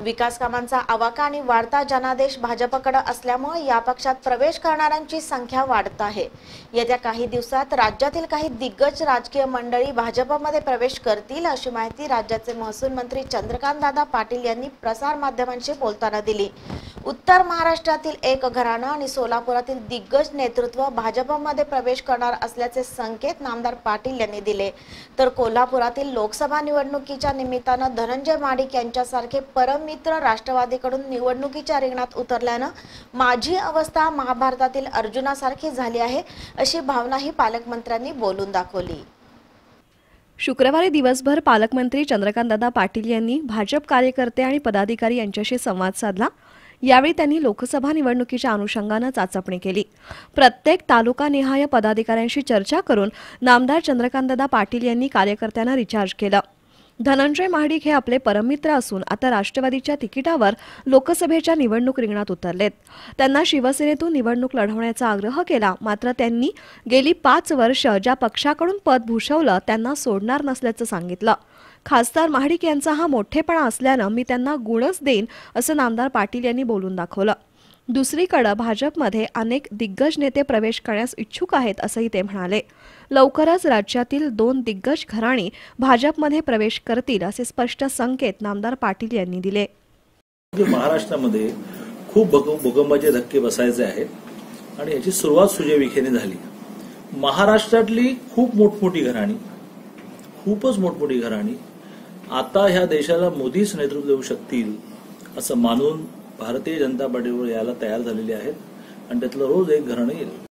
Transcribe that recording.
विकास कामांचा आवाका आणि वाढता जनादेश भाजपकडे असल्यामुळे या पक्षात प्रवेश करणाऱ्यांची संख्या वाढत आहे. येत्या काही दिवसात राज्यातील काही दिग्गज राजकीय मंडळी भाजपमध्ये प्रवेश करतील अशी माहिती राज्याचे महसूल मंत्री चंद्रकांत दादा पाटील यांनी प्रसार माध्यमांशी बोलताना दिली. उत्तर महाराष्ट्रातील एक घराणं आणि सोलापुरातील दिग्गज नेतृत्व भाजपमध्ये प्रवेश करणार असल्याचे संकेत नामदार पाटील यांनी दिले. तर कोल्हापुरातील लोकसभा निवडणुकीच्या निमित्तानं धनंजय माडिक यांच्यासारखे परम मित्र राष्ट्रवादीकडून निवडणुकीच्या रिंगणात उतरल्यानं माझी अवस्था महाभारतातील अर्जुनासारखी झाली आहे अशी भावनाही पालकमंत्र्यांनी बोलून दाखवली. शुक्रवारी दिवसभर पालकमंत्री चंद्रकांतदादा पाटील यांनी भाजप कार्यकर्ते आणि पदाधिकारी यांच्याशी संवाद साधला. यावेळी त्यांनी लोकसभा निवडणुकीच्या अनुषंगानं चाचपणी केली. प्रत्येक तालुकानिहाय पदाधिकाऱ्यांशी चर्चा करून नामदार चंद्रकांतदादा पाटील यांनी कार्यकर्त्यांना रिचार्ज केलं. धनंजय महाडिक हे आपले परममित्र असून आता राष्ट्रवादीच्या तिकिटावर लोकसभेच्या निवडणूक रिंगणात उतरलेत. त्यांना शिवसेनेतून निवडणूक लढवण्याचा आग्रह केला मात्र त्यांनी गेली पाच वर्ष ज्या पक्षाकडून पद भूषवलं त्यांना सोडणार नसल्याचं सांगितलं. खासदार महाडिक यांचा हा मोठेपणा असल्यानं मी त्यांना गुणच देईन असं नामदार पाटील यांनी बोलून दाखवलं. दुसरीकडे भाजपमध्ये अनेक दिग्गज नेते प्रवेश करण्यास इच्छुक आहेत असंही ते म्हणाले. लवकरच राज्यातील दोन दिग्गज घराणी भाजपमध्ये प्रवेश करतील असे स्पष्ट संकेत नामदार पाटील यांनी दिले. महाराष्ट्रामध्ये खूप भूकंपाचे धक्के बसायचे आहेत आणि याची सुरुवात सुजय विखेने झाली. महाराष्ट्रातली खूप मोठमोठी घराणी खूपच मोठमोठी घराणी आता ह्या देशाला मोदीच नेतृत्व देऊ शकतील असं मानून भारतीय जनता पार्टीवर यायला तयार झालेली आहेत आणि त्यातलं रोज एक घराणं येईल.